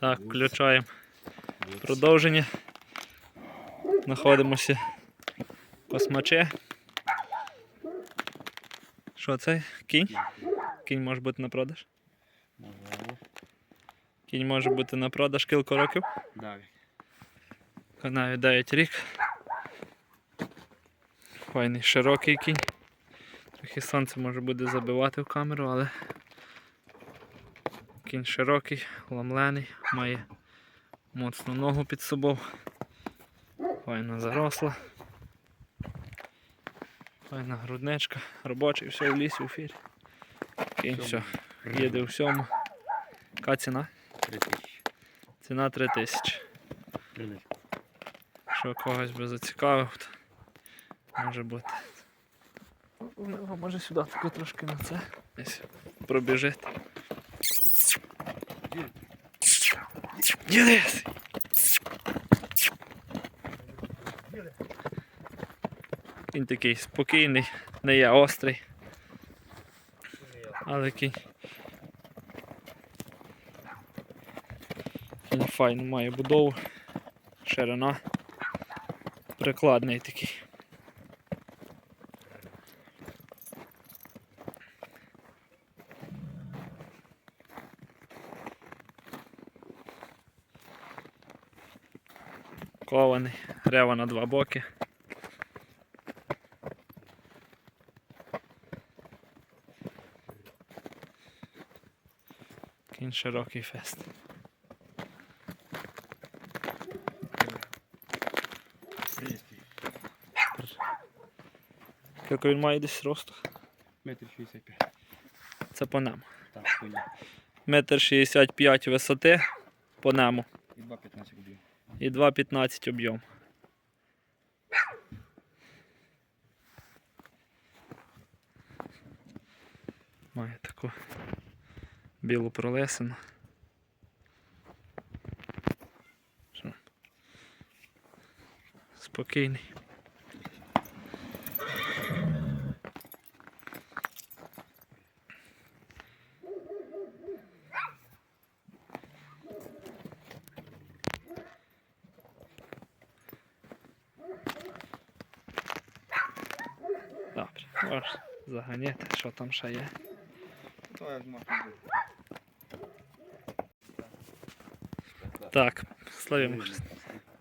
Так, включаємо продовження. Знаходимося в космаче. Що це? Кінь? Кінь може бути на продаж? Кінь може бути на продаж кілька років. Канаві 9 рік. Файний широкий кінь. Трохи сонце може буде забивати в камеру, але кінь широкий, ламлений, має моцну ногу під собою. Файно заросла. Файна грудничка, робочий, все в лісі, у фірі. Кінь все, їде у всьому. Яка ціна? Три тисячі. Ціна 3000. Прилип. Що когось би зацікавив, то може бути. Може сюди тако трошки на це. Десь Дідись! Він такий спокійний, не є острий. Але кінь. Кінь файно має будову, ширина. Прикладний такий. Кований, рева на два боки. Кінь широкий фест. Скільки він має десь росту? Метр шістдесят п'ять. Це по нему. Так. Метр 65 висоти по нему І 2,15 рублів. І 2,15 об'єм. Має таку білу пролесину. Спокійний. Можеш заганяти, що там ще є. Так, славімо.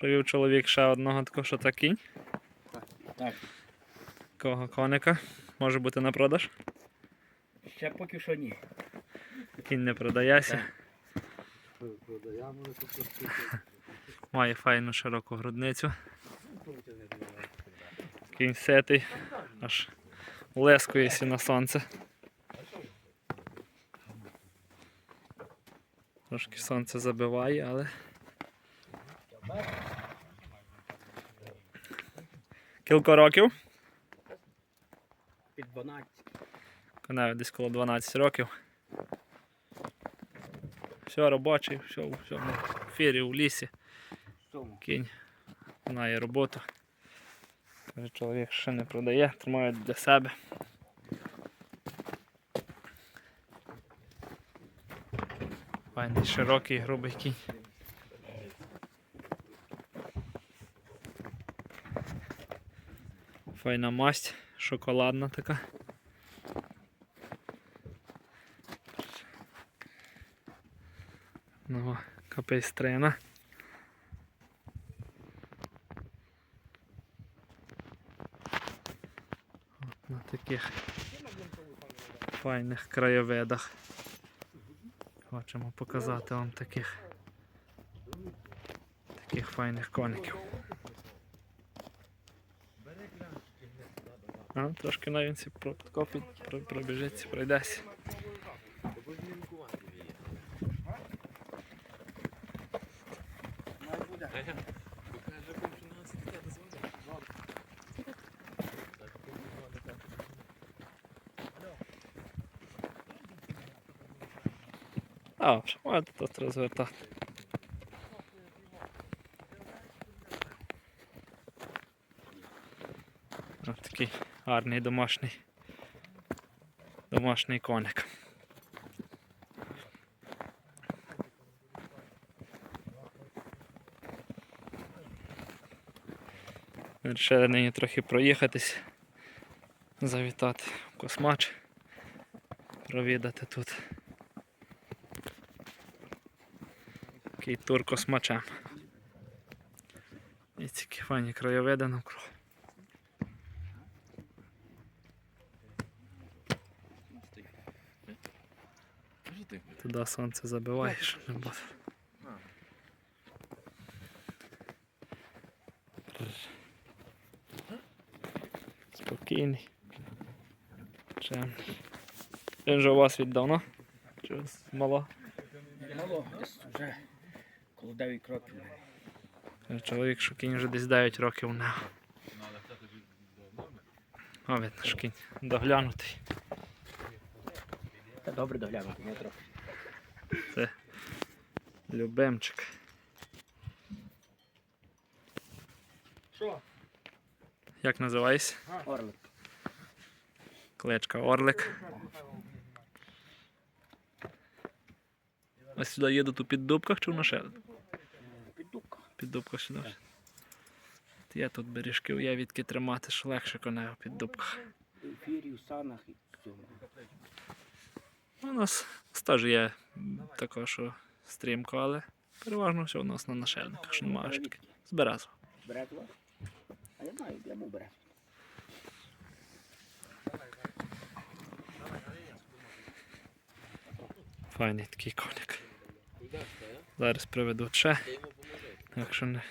Привів чоловік ще одного такого, що це кінь. Так. Кого коника. Може бути на продаж. Ще поки що ні. Кінь не продається. Має файну широку грудницю. Кінь сетий. Аж лескується на сонце. Трошки сонце забиває, але. Кілька років. Під 12. Коневі десь коло 12 років. Все робочий, все, все в ефірі, у лісі. Кінь має роботу. Каже, чоловік ще не продає, тримає для себе. Файний широкий, грубий кінь. Файна масть, шоколадна така. Ну, капейстрина. От на таких файних краєвидах. Хочемо показати вам таких таких файних коників. А, трошки навінці тако про, пробіжиться, пройдеться. А, вже маєте тут розвертати. Ось такий гарний домашній домашній коник. Вирішили нині трохи проїхатись, завітати в космач, провідати тут. Такий тур космачем. І ці файні краєвиди навкруг. Туди сонце забиває, щоб не буде. Спокійний. Чемний. Він же у вас віддавно? Чи з мала? Мало, вже коло 9 кроків. Чоловік, що кінь вже десь 9 років у нього. О, видно, що кінь доглянутий. Та добре доглянути, не трохи. Це любимчик. Що? Як називаєшся? Орлик. Кличка Орлик. А сюди їдуть у піддубках чи в нашелі? Піддубках сюди. От Є тут бережків, є відки тримати, що легше коней у піддубках. В санах і цьому. У нас теж є також що стрімко, але переважно все у нас на нашельниках, що немає ж таки. З березу. Вас? А я знаю, я був бере. Файний такий коник. Зараз приведу ще. Так що не,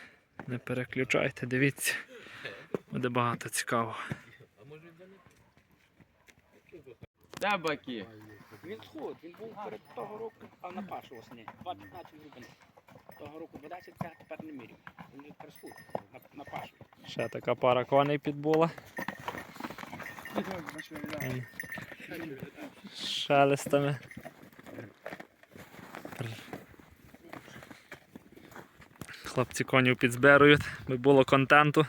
не переключайте, дивіться. Буде багато цікавого. Де баки? Він сход, він був перед того року, а на пашу осені. 2.15 грубин. Того року 12, а тепер не міряв. Він вже тепер сход, на, на пашу. Ще така пара коней підбула. Шелестами. Хлопці конів підзбирують, би було контенту.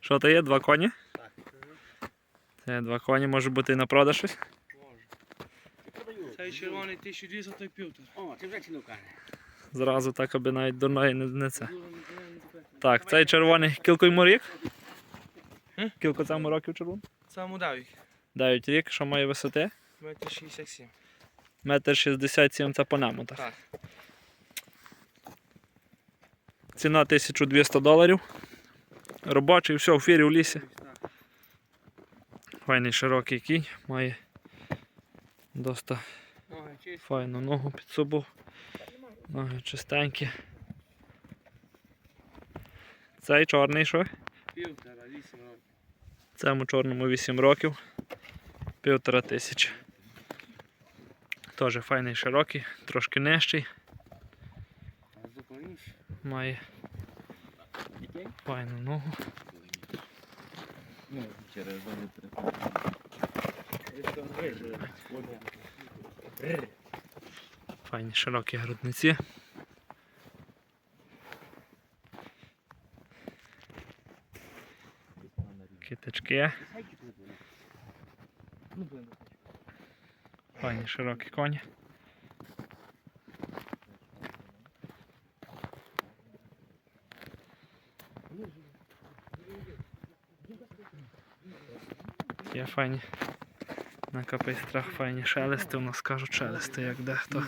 Що то є? Два коні? Так. Це два коні, може бути і на продаж щось? Цей червоний 1200, той півтор. О, ти вже ціну каже. Зразу так, аби навіть дурної не, не це. Так, цей червоний кілко йому рік? Кілко цьому років червоний? Сам удавік. 9 рік, що має висоти? Метр 67. Метр 67 це по нему, так. Так. Ціна 1200 доларів. Робочий, все, в фірі в лісі. Файний широкий кінь, має досить файну ногу під собою. Ноги чистенькі. Цей чорний що? Півтора, 8 років. Цьому чорному 8 років. Півтора тисячі. Теж файний широкий, трошки нижчий. Має файну ногу. Файні широкі грудниці. Киточки. Файні широкі коні. Файні. На капейстрах файні шелести, у нас кажуть шелести, як дехто.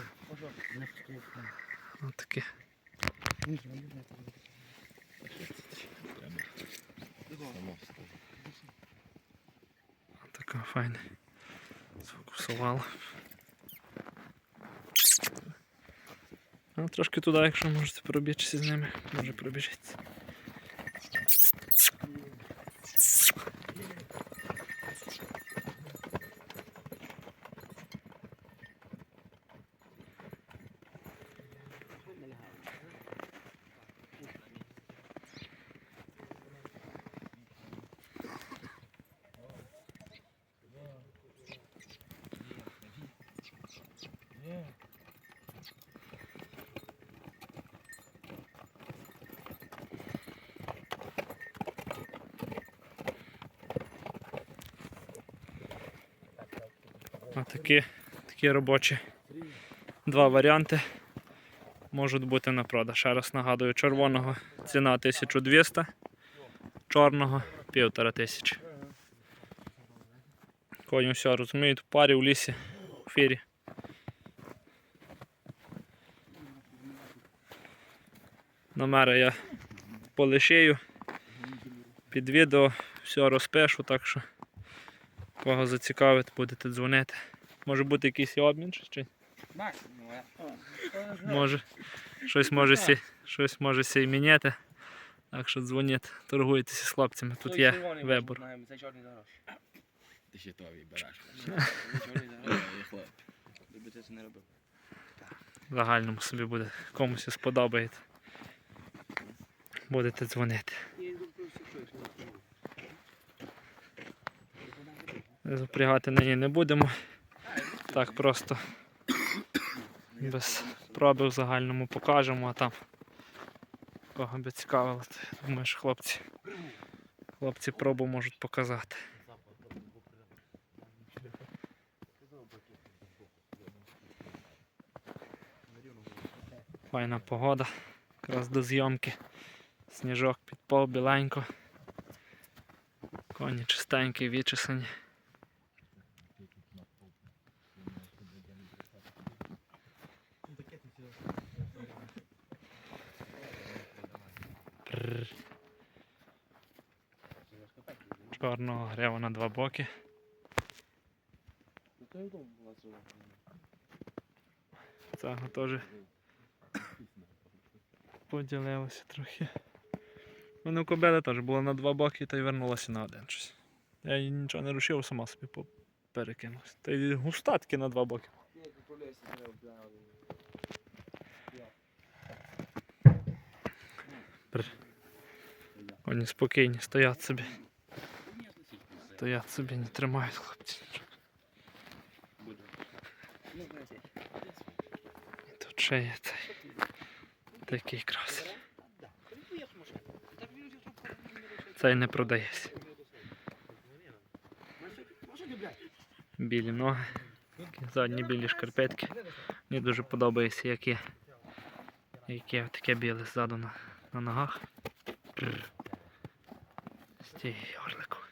Ось такі. Така файна. Сфокусувала. Ну, трошки туди, якщо можете пробігтися з ними, може пробіжиться. Отакі такі робочі. Два варіанти. можуть бути на продаж. Ще раз нагадую, червоного ціна 1200, чорного 1500. Коні все розуміють, в парі, в лісі, в фірі. Номери я полишию. Під відео все розпишу, так що кого зацікавить, будете дзвонити. Може бути якийсь обмін чи? Може, щось може сі, щось може сі міняти. Так що дзвоніть, торгуйтеся з хлопцями. Тут є вибор. Ти ще не робив. В загальному собі буде комусь сподобається. Будете дзвонити. Запрягати на ній не будемо. Так просто без проби в загальному покажемо, а там кого би цікавило, то думаю, що хлопці, хлопці пробу можуть показати. Файна погода, якраз до зйомки. Сніжок підпав біленько. Коні чистенькі, відчесані. Чорного грива на два боки. Цього теж поділилося трохи. Мене кобеля теж була на два боки та й вернулася на один щось. Я її нічого не рушив, сама собі перекинулася. Та й густа таки на два боки. Вони спокійні, стоять собі. Стоять собі, не тримають хлопці. Тут ще є цей такий красень. Цей не продається. Білі ноги, задні білі шкарпетки. Мені дуже подобається, які, які таке біле ззаду на, на ногах. Ty, ale kur...